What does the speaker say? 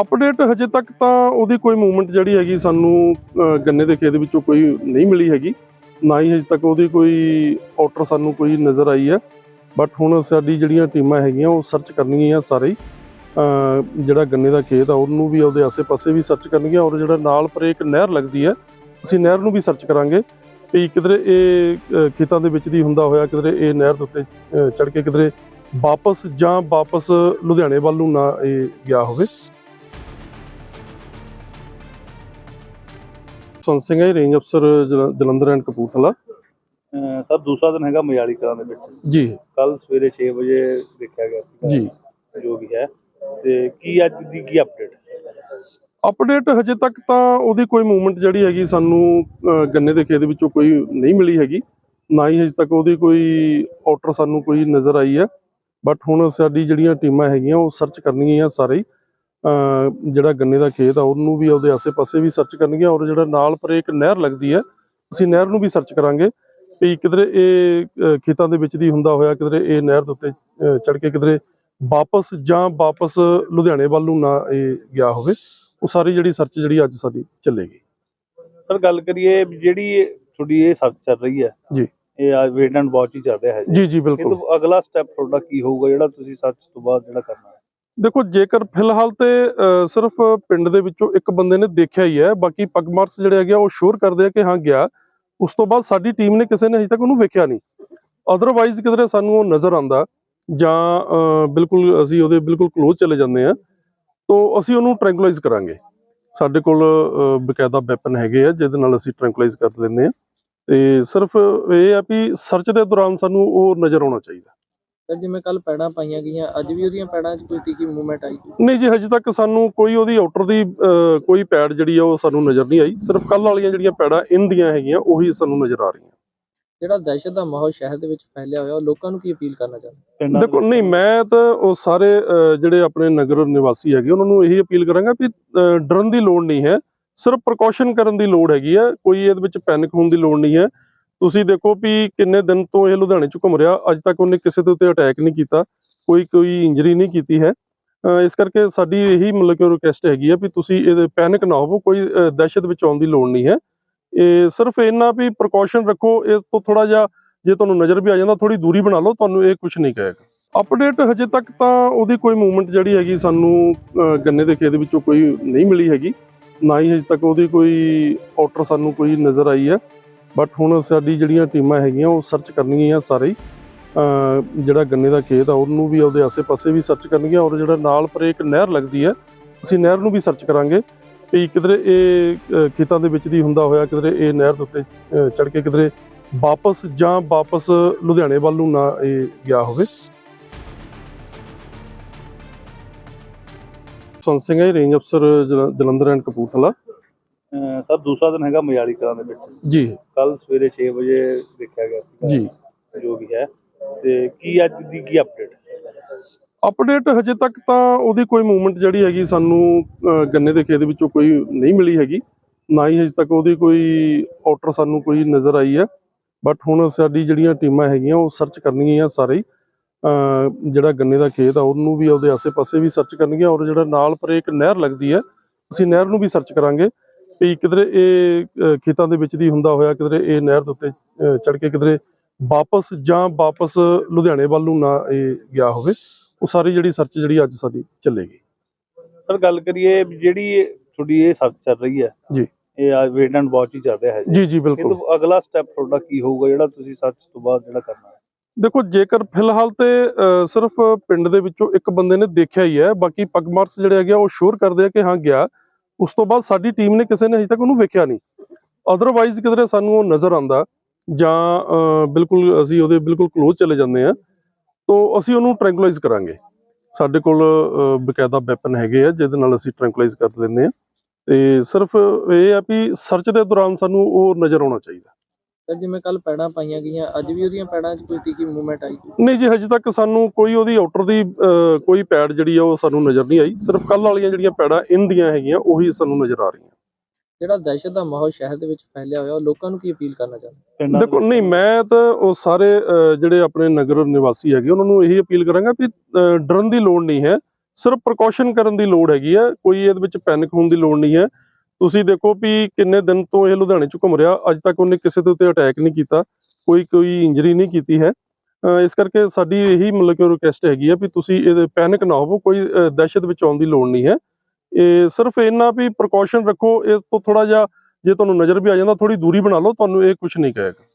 Update ਹਜੇ ਤੱਕ ਤਾਂ ਉਹਦੀ ਕੋਈ ਮੂਵਮੈਂਟ ਜਿਹੜੀ ਹੈਗੀ ਸਾਨੂੰ ਗੰਨੇ ਦੇ ਖੇਤ ਵਿੱਚੋਂ ਕੋਈ ਨਹੀਂ ਮਿਲੀ ਹੈਗੀ। ਨਾ ਹੀ ਹਜੇ ਤੱਕ ਉਹਦੀ ਕੋਈ ਆਰਡਰ ਸਾਨੂੰ ਕੋਈ ਨਜ਼ਰ ਆਈ ਹੈ। ਬਟ ਹੁਣ ਸਾਡੀ ਜਿਹੜੀਆਂ ਟੀਮਾਂ ਹੈਗੀਆਂ, ਉਹ ਸਰਚ ਕਰਨਗੀਆਂ ਸਾਰੇ ਹੀ। ਜਿਹੜਾ ਗੰਨੇ ਦਾ ਖੇਤ ਆ, ਉਹਨੂੰ ਵੀ ਉਹਦੇ ਆਸੇ-ਪਾਸੇ ਵੀ ਸਰਚ ਕਰਨਗੀਆਂ ਔਰ ਜਿਹੜਾ ਨਾਲ ਪਰੇ ਇੱਕ ਨਹਿਰ ਲੱਗਦੀ ਹੈ, ਅਸੀਂ ਨਹਿਰ ਨੂੰ ਵੀ ਸਰਚ ਕਰਾਂਗੇ। ਵੀ ਕਿਧਰੇ ਇਹ ਖੇਤਾਂ ਦੇ ਵਿੱਚ ਦੀ ਹੁੰਦਾ ਹੋਇਆ, ਕਿਧਰੇ ਇਹ ਨਹਿਰ ਦੇ ਉੱਤੇ ਚੜ ਕੇ ਕਿਧਰੇ ਵਾਪਸ ਜਾਂ ਵਾਪਸ ਲੁਧਿਆਣੇ ਵੱਲ ਨੂੰ ਨਾ ਇਹ ਗਿਆ ਹੋਵੇ। ਸੰਤ ਸਿੰਘ ਹੈ ਰੇਂਜ ਅਫਸਰ ਜਲ- ਜਲੰਧਰ ਐਂਡ ਕਪੂਰਥਲਾ। ਸਰ ਦੂਸਰਾ ਦਿਨ ਹੈਗਾ ਮਜਾਲੀ ਕਲਾਂ ਦੇ ਵਿੱਚ। ਜੀ। ਕੱਲ ਸਵੇਰੇ 6 ਵਜੇ ਦੇਖਿਆ ਗਿਆ ਜੀ। ਜੋ ਵੀ ਹੈ। ਤੇ ਕੀ ਅੱਜ ਦੀ ਕੀ ਅਪਡੇਟ ਅਪਡੇਟ ਹਜੇ ਤੱਕ ਤਾਂ ਉਹਦੀ ਕੋਈ ਮੂਵਮੈਂਟ ਜਿਹੜੀ ਹੈਗੀ ਸਾਨੂੰ ਗੰਨੇ ਦੇ ਖੇਤ ਵਿੱਚੋਂ ਕੋਈ ਨਹੀਂ ਮਿਲੀ ਹੈਗੀ। ਨਾ ਹੀ ਹਜੇ ਤੱਕ ਉਹਦੀ ਕੋਈ ਆਰਡਰ ਸਾਨੂੰ ਕੋਈ ਨਜ਼ਰ ਆਈ ਹੈ। ਬਟ ਹੁਣ ਸਾਡੀ ਜਿਹੜੀਆਂ ਟੀਮਾਂ ਹੈਗੀਆਂ ਉਹ ਸਰਚ ਕਰਨਗੀਆਂ ਸਾਰੇ ਜਿਹੜਾ ਗੰਨੇ ਦਾ ਖੇਤ ਆ ਉਹਨੂੰ ਵੀ ਉਹਦੇ ਆਸੇ-ਪਾਸੇ ਵੀ ਸਰਚ ਕਰਨਗੀਆਂ ਔਰ ਜਿਹੜਾ ਨਾਲ ਪਰ ਇੱਕ ਨਹਿਰ ਲੱਗਦੀ ਹੈ ਅਸੀਂ ਨਹਿਰ ਨੂੰ ਵੀ ਸਰਚ ਕਰਾਂਗੇ। ਵੀ ਕਿਧਰੇ ਇਹ ਖੇਤਾਂ ਦੇ ਵਿੱਚ ਦੀ ਹੁੰਦਾ ਹੋਇਆ ਕਿਧਰੇ ਇਹ ਨਹਿਰ ਦੇ ਉੱਤੇ ਚੜ ਕੇ ਕਿਧਰੇ ਵਾਪਸ ਜਾਂ ਵਾਪਸ ਲੁਧਿਆਣੇ ਵੱਲ ਨੂੰ ਨਾ ਇਹ ਗਿਆ ਹੋਵੇ ਉਹ ਸਾਰੀ ਜਿਹੜੀ ਸਰਚ ਜਿਹੜੀ ਅੱਜ ਸਾਡੀ ਚੱਲੇਗੀ। ਸਰ ਗੱਲ ਕਰੀਏ ਜਿਹੜੀ ਤੁਹਾਡੀ ਇਹ ਸਰਚ ਚੱਲ ਰਹੀ ਹੈ ਜੀ। ਇਹ ਆ ਵੇਟ ਐਂਡ ਵਾਚ ਹੀ ਚੱਲ ਰਿਹਾ ਹੈ। ਜੀ ਜੀ ਬਿਲਕੁਲ। ਅਗਲਾ ਸਟੈਪ ਤੁਹਾਡਾ ਕੀ ਹੋਊਗਾ ਜਿਹੜਾ ਤੁਸੀਂ ਸਰਚ ਤੋਂ ਬਾਅਦ ਜਿਹੜਾ ਕਰਨਾ ਦੇਖੋ, ਜੇਕਰ ਫਿਲਹਾਲ ਤੇ ਸਿਰਫ ਪਿੰਡ ਦੇ ਵਿੱਚੋਂ ਇੱਕ ਬੰਦੇ ਨੇ ਦੇਖਿਆ ਹੀ ਹੈ, ਬਾਕੀ ਪਗਮਾਰਸ ਜਿਹੜੇ ਹੈਗੇ ਉਹ ਸ਼ੋਰ ਕਰਦੇ ਆ ਕਿ ਹਾਂ ਗਿਆ। ਉਸ ਤੋਂ ਬਾਅਦ ਸਾਡੀ ਟੀਮ ਨੇ ਕਿਸੇ ਨੇ ਅਜੇ ਤੱਕ ਉਹਨੂੰ ਵੇਖਿਆ ਨਹੀਂ। ਅਦਰਵਾਈਜ਼ ਕਿਧਰੇ ਸਾਨੂੰ ਉਹ ਨਜ਼ਰ ਆਂਦਾ ਜਾਂ ਬਿਲਕੁਲ ਅਸੀਂ ਉਹਦੇ ਬਿਲਕੁਲ ক্লোਜ਼ ਚਲੇ ਜਾਂਦੇ ਆ, ਤੋਂ ਅਸੀਂ ਉਹਨੂੰ ਟ੍ਰੈਂਕੁਲਾਈਜ਼ ਕਰਾਂਗੇ। ਸਾਡੇ ਕੋਲ ਬਕਾਇਦਾ ਵੈਪਨ ਹੈਗੇ ਆ, ਜਿਹਦੇ ਨਾਲ ਅਸੀਂ ਟ੍ਰੈਂਕੁਲਾਈਜ਼ ਕਰ ਲੈਂਦੇ ਆ। ਤੇ ਸਿਰਫ ਇਹ ਆ ਵੀ ਸਰਚ ਦੇ ਦੌਰਾਨ ਸਾਨੂੰ ਉਹ ਨਜ਼ਰ ਆਉਣਾ ਚਾਹੀਦਾ। ਸਰ ਜਿਵੇਂ ਕੱਲ ਪੈੜਾਂ ਪਾਈਆਂ ਗਈਆਂ ਅੱਜ ਵੀ ਉਹਦੀਆਂ ਪੈੜਾਂ 'ਚ ਕੋਈ ਤਿੱਖੀ ਮੂਵਮੈਂਟ ਆਈ? ਨਹੀਂ ਜੀ ਹਜੇ ਤੱਕ ਸਾਨੂੰ ਕੋਈ ਉਹਦੀ ਆਊਟਰ ਦੀ ਕੋਈ ਪੈੜ ਜਿਹੜੀ ਆ ਉਹ ਸਾਨੂੰ ਨਜ਼ਰ ਨਹੀਂ ਆਈ। ਸਿਰਫ ਕੱਲ ਵਾਲੀਆਂ ਜਿਹੜੀਆਂ ਪੈੜਾਂ ਇਨ ਦੀਆਂ ਹੈਗੀਆਂ ਉਹੀ ਸਾਨੂੰ ਨਜ਼ਰ ਆ ਰਹੀਆਂ। ਜਿਹੜਾ ਦਹਿਸ਼ਤ ਦਾ ਮਾਹੌਲ ਸ਼ਹਿਰ ਦੇ ਵਿੱਚ ਫੈਲਿਆ ਹੋਇਆ ਉਹ ਲੋਕਾਂ ਨੂੰ ਕੀ ਅਪੀਲ ਕਰਨਾ ਚਾਹੁੰਦੇ? ਦੇਖੋ ਨਹੀਂ ਮੈਂ ਤਾਂ ਉਹ ਸਾਰੇ ਜਿਹੜੇ ਆਪਣੇ ਨਗਰ ਨਿਵਾਸੀ ਹੈਗੇ ਉਹਨਾਂ ਨੂੰ ਇਹੀ ਅਪੀਲ ਕਰਾਂਗਾ ਵੀ ਅਹ, ਡਰਨ ਦੀ ਲੋੜ ਨਹੀਂ ਹੈ। ਸਿਰਫ ਪ੍ਰੀਕਾਸ਼ਨ ਕਰਨ ਦੀ ਲੋੜ ਹੈਗੀ ਹੈ ਕੋਈ ਇਹਦੇ ਵਿੱਚ ਪੈਨਿਕ ਹੋਣ ਦੀ ਲੋੜ ਨਹੀਂ ਹੈ। ਤੁਸੀਂ ਦੇਖੋ ਵੀ ਕਿੰਨੇ ਦਿਨ ਤੋਂ ਇਹ ਲੁਧਿਆਣੇ ਚ ਘੁੰਮ ਰਿਹਾ, ਅੱਜ ਤੱਕ ਉਹਨੇ ਕਿਸੇ ਦੇ ਉੱਤੇ ਅਟੈਕ ਨਹੀਂ ਕੀਤਾ, ਕੋਈ ਕੋਈ ਇੰਜਰੀ ਨਹੀਂ ਕੀਤੀ ਹੈ। ਇਸ ਕਰਕੇ ਸਾਡੀ ਇਹੀ ਮਤਲਬ ਕਿ ਰਿਕੁਐਸਟ ਹੈਗੀ ਆ ਵੀ ਤੁਸੀਂ ਇਹਦੇ ਪੈਨਿਕ ਨਾ ਹੋਵੋ, ਕੋਈ ਦਹਿਸ਼ਤ ਵਿੱਚ ਆਉਣ ਦੀ ਲੋੜ ਨਹੀਂ ਹੈ। ਇਹ ਸਿਰਫ ਇੰਨਾ ਵੀ ਪ੍ਰੀਕਾਸ਼ਨ ਰੱਖੋ ਇਸ ਤੋਂ ਥੋੜਾ ਜਿਹਾ ਜੇ ਤੁਹਾਨੂੰ ਨਜ਼ਰ ਵੀ ਆ ਜਾਂਦਾ ਥੋੜੀ ਦੂਰੀ ਬਣਾ ਲਓ, ਤੁਹਾਨੂੰ ਇਹ ਕੁਝ ਨਹੀਂ ਕਹੇਗਾ। ਅਪਡੇਟ ਹਜੇ ਤੱਕ ਤਾਂ ਉਹਦੀ ਕੋਈ ਮੂਵਮੈਂਟ ਜਿਹੜੀ ਹੈਗੀ ਸਾਨੂੰ ਗੰਨੇ ਦੇ ਖੇਤ ਵਿੱਚੋਂ ਕੋਈ ਨਹੀਂ ਮਿਲੀ ਹੈਗੀ। ਨਾ ਹੀ ਹਜੇ ਤੱਕ ਉਹਦੀ ਕੋਈ ਆਰਡਰ ਸਾਨੂੰ ਕੋਈ ਨਜ਼ਰ ਆਈ ਹੈ। ਬਟ ਹੁਣ ਸਾਡੀ ਜਿਹੜੀਆਂ ਟੀਮਾਂ ਹੈਗੀਆਂ, ਉਹ ਸਰਚ ਕਰਨਗੀਆਂ ਸਾਰੇ ਜਿਹੜਾ ਗੰਨੇ ਦਾ ਖੇਤ ਆ, ਉਹਨੂੰ ਵੀ ਉਹਦੇ ਆਸੇ-ਪਾਸੇ ਵੀ ਸਰਚ ਕਰਨਗੀਆਂ ਔਰ ਜਿਹੜਾ ਨਾਲ ਪਰੇ ਇੱਕ ਨਹਿਰ ਲੱਗਦੀ ਹੈ, ਅਸੀਂ ਨਹਿਰ ਨੂੰ ਵੀ ਸਰਚ ਕਰਾਂਗੇ। ਵੀ ਕਿਧਰੇ ਇਹ ਖੇਤਾਂ ਦੇ ਵਿੱਚ ਦੀ ਹੁੰਦਾ ਹੋਇਆ, ਕਿਧਰੇ ਇਹ ਨਹਿਰ ਦੇ ਉੱਤੇ ਚੜ ਕੇ ਕਿਧਰੇ ਵਾਪਸ ਜਾਂ ਵਾਪਸ ਲੁਧਿਆਣੇ ਵੱਲ ਨੂੰ ਨਾ ਇਹ ਗਿਆ ਹੋਵੇ। ਸੰਤ ਸਿੰਘ ਹੈ ਰੇਂਜ ਅਫਸਰ ਜਲੰਧਰ ਐਂਡ ਕਪੂਰਥਲਾ। ਸਰ ਦੂਸਰਾ ਦਿਨ ਹੈਗਾ ਮਜਾਲੀ ਕਲਾਂ ਦੇ ਵਿੱਚ। ਜੀ। ਕੱਲ ਸਵੇਰੇ 6 ਵਜੇ ਦੇਖਿਆ ਗਿਆ ਸੀਗਾ ਜੀ। ਜੋ ਵੀ ਹੈ। ਤੇ ਕੀ ਅੱਜ ਦੀ ਕੀ ਅਪਡੇਟ ਅਪਡੇਟ ਹਜੇ ਤੱਕ ਤਾਂ ਉਹਦੀ ਕੋਈ ਮੂਵਮੈਂਟ ਜਿਹੜੀ ਹੈਗੀ ਸਾਨੂੰ ਗੰਨੇ ਦੇ ਖੇਤ ਵਿੱਚੋਂ ਕੋਈ ਨਹੀਂ ਮਿਲੀ ਹੈਗੀ। ਨਾ ਹੀ ਹਜੇ ਤੱਕ ਉਹਦੀ ਕੋਈ ਆਰਡਰ ਸਾਨੂੰ ਕੋਈ ਨਜ਼ਰ ਆਈ ਹੈ। ਬਟ ਹੁਣ ਸਾਡੀ ਜਿਹੜੀਆਂ ਟੀਮਾਂ ਹੈਗੀਆਂ ਉਹ ਸਰਚ ਕਰਨਗੀਆਂ ਸਾਰੇ ਜਿਹੜਾ ਗੰਨੇ ਦਾ ਖੇਤ ਆ ਉਹਨੂੰ ਵੀ ਉਹਦੇ ਆਸੇ-ਪਾਸੇ ਵੀ ਸਰਚ ਕਰਨਗੀਆਂ ਔਰ ਜਿਹੜਾ ਨਾਲ ਪਰ ਇੱਕ ਨਹਿਰ ਲੱਗਦੀ ਹੈ ਅਸੀਂ ਨਹਿਰ ਨੂੰ ਵੀ ਸਰਚ ਕਰਾਂਗੇ। ਵੀ ਕਿਧਰੇ ਇਹ ਖੇਤਾਂ ਦੇ ਵਿੱਚ ਦੀ ਹੁੰਦਾ ਹੋਇਆ ਕਿਧਰੇ ਇਹ ਨਹਿਰ ਦੇ ਉੱਤੇ ਚੜ ਕੇ ਕਿਧਰੇ ਵਾਪਸ ਜਾਂ ਵਾਪਸ ਲੁਧਿਆਣੇ ਵੱਲ ਨੂੰ ਨਾ ਇਹ ਗਿਆ ਹੋਵੇ ਉਹ ਸਾਰੀ ਜਿਹੜੀ ਸਰਚ ਜਿਹੜੀ ਅੱਜ ਸਾਡੀ ਚੱਲੇਗੀ। ਸਰ ਗੱਲ ਕਰੀਏ ਜਿਹੜੀ ਤੁਹਾਡੀ ਇਹ ਸਰਚ ਚੱਲ ਰਹੀ ਹੈ ਜੀ। ਇਹ ਆ ਵੇਟ ਐਂਡ ਵਾਚ ਹੀ ਚੱਲ ਰਿਹਾ ਹੈ। ਜੀ ਜੀ ਬਿਲਕੁਲ। ਅਗਲਾ ਸਟੈਪ ਤੁਹਾਡਾ ਕੀ ਹੋਊਗਾ ਜਿਹੜਾ ਤੁਸੀਂ ਸਰਚ ਤੋਂ ਬਾਅਦ ਜਿਹੜਾ ਕਰਨਾ ਹੈ? ਦੇਖੋ ਜੇਕਰ ਫਿਲਹਾਲ ਤੇ ਸਿਰਫ ਪਿੰਡ ਦੇ ਵਿੱਚੋਂ ਇੱਕ ਬੰਦੇ ਨੇ ਦੇਖਿਆ ਹੀ ਹੈ ਬਾਕੀ ਪਗਮਾਰਸ ਜਿਹੜੇ ਹੈਗੇ ਉਹ ਸ਼ੋਰ ਕਰਦੇ ਆ ਕਿ ਹਾਂ ਗਿਆ। ਉਸ ਤੋਂ ਬਾਅਦ ਸਾਡੀ ਟੀਮ ਨੇ ਕਿਸੇ ਨੇ ਅਜੇ ਤੱਕ ਉਹਨੂੰ ਵੇਖਿਆ ਨਹੀਂ। ਅਦਰਵਾਈਜ਼ ਕਿਧਰੇ ਸਾਨੂੰ ਉਹ ਨਜ਼ਰ ਆਂਦਾ ਜਾਂ ਬਿਲਕੁਲ ਅਸੀਂ ਉਹਦੇ ਬਿਲਕੁਲ ক্লোਜ਼ ਚਲੇ ਜਾਂਦੇ ਆ ਤੋਂ ਅਸੀਂ ਉਹਨੂੰ ਟ੍ਰੈਂਕੁਲਾਈਜ਼ ਕਰਾਂਗੇ। ਸਾਡੇ ਕੋਲ ਬਕਾਇਦਾ ਵੈਪਨ ਹੈਗੇ ਆ, ਜਿਹਦੇ ਨਾਲ ਅਸੀਂ ਟ੍ਰੈਂਕੁਲਾਈਜ਼ ਕਰ ਲੈਂਦੇ ਆ ਤੇ ਸਿਰਫ ਇਹ ਆ ਵੀ ਸਰਚ ਦੇ ਦੌਰਾਨ ਸਾਨੂੰ ਉਹ ਨਜ਼ਰ ਆਉਣਾ ਚਾਹੀਦਾ। ਸਰ ਜਿਵੇਂ ਕੱਲ ਪੈੜਾਂ ਪਾਈਆਂ ਗਈਆਂ ਅੱਜ ਵੀ ਉਹਦੀਆਂ ਪੈੜਾਂ 'ਚ ਕੋਈ ਤਿੱਖੀ ਮੂਵਮੈਂਟ ਆਈ? ਨਹੀਂ ਜੀ ਹਜੇ ਤੱਕ ਸਾਨੂੰ ਕੋਈ ਉਹਦੀ ਆਊਟਰ ਦੀ ਅਹ, ਕੋਈ ਪੈੜ ਜਿਹੜੀ ਆ ਉਹ ਸਾਨੂੰ ਨਜ਼ਰ ਨਹੀਂ ਆਈ। ਸਿਰਫ ਕੱਲ ਵਾਲੀਆਂ ਜਿਹੜੀਆਂ ਪੈੜਾਂ ਇਨ ਦੀਆਂ ਹੈਗੀਆਂ ਉਹੀ ਸਾਨੂੰ ਨਜ਼ਰ ਆ ਰਹੀਆਂ। ਜਿਹੜਾ ਦਹਿਸ਼ਤ ਦਾ ਮਾਹੌਲ ਸ਼ਹਿਰ ਦੇ ਵਿੱਚ ਫੈਲਿਆ ਹੋਇਆ ਉਹ ਲੋਕਾਂ ਨੂੰ ਕੀ ਅਪੀਲ ਕਰਨਾ ਚਾਹੁੰਦੇ ਦੇਖੋ ਨਹੀਂ ਮੈਂ ਤਾਂ ਉਹ ਸਾਰੇ ਅਹ, ਜਿਹੜੇ ਆਪਣੇ ਨਗਰ ਨਿਵਾਸੀ ਹੈਗੇ ਉਹਨਾਂ ਨੂੰ ਇਹੀ ਅਪੀਲ ਕਰਾਂਗਾ ਵੀ ਅਹ, ਡਰਨ ਦੀ ਲੋੜ ਨਹੀਂ ਹੈ। ਸਿਰਫ ਪ੍ਰੀਕਾਸ਼ਨ ਕਰਨ ਦੀ ਲੋੜ ਹੈਗੀ ਹੈ ਕੋਈ ਇਹਦੇ ਵਿੱਚ ਪੈਨਿਕ ਹੋਣ ਦੀ ਲੋੜ ਨਹੀਂ ਹੈ। ਤੁਸੀਂ ਦੇਖੋ ਵੀ ਕਿੰਨੇ ਦਿਨ ਤੋਂ ਇਹ ਲੁਧਿਆਣੇ 'ਚ ਘੁੰਮ ਰਿਹਾ, ਅੱਜ ਤੱਕ ਉਹਨੇ ਕਿਸੇ ਦੇ ਉੱਤੇ ਅਟੈਕ ਨਹੀਂ ਕੀਤਾ, ਕੋਈ ਕੋਈ ਇੰਜਰੀ ਨਹੀਂ ਕੀਤੀ ਹੈ। ਅਹ ਇਸ ਕਰਕੇ ਸਾਡੀ ਇਹੀ ਮਤਲਬ ਕਿ ਰਿਕੁਐਸਟ ਹੈਗੀ ਆ ਵੀ ਤੁਸੀਂ ਇਹਦੇ ਪੈਨਿਕ ਨਾ ਹੋਵੋ, ਕੋਈ ਦਹਿਸ਼ਤ ਵਿੱਚ ਆਉਣ ਦੀ ਲੋੜ ਨਹੀਂ ਹੈ। ਇਹ ਸਿਰਫ ਇੰਨਾ ਵੀ ਪ੍ਰੀਕਾਸ਼ਨ ਰੱਖੋ ਇਸ ਤੋਂ ਥੋੜਾ ਜਿਹਾ ਜੇ ਤੁਹਾਨੂੰ ਨਜ਼ਰ ਵੀ ਆ ਜਾਂਦਾ ਥੋੜੀ ਦੂਰੀ ਬਣਾ ਲਓ, ਤੁਹਾਨੂੰ ਇਹ ਕੁਝ ਨਹੀਂ ਕਹੇਗਾ।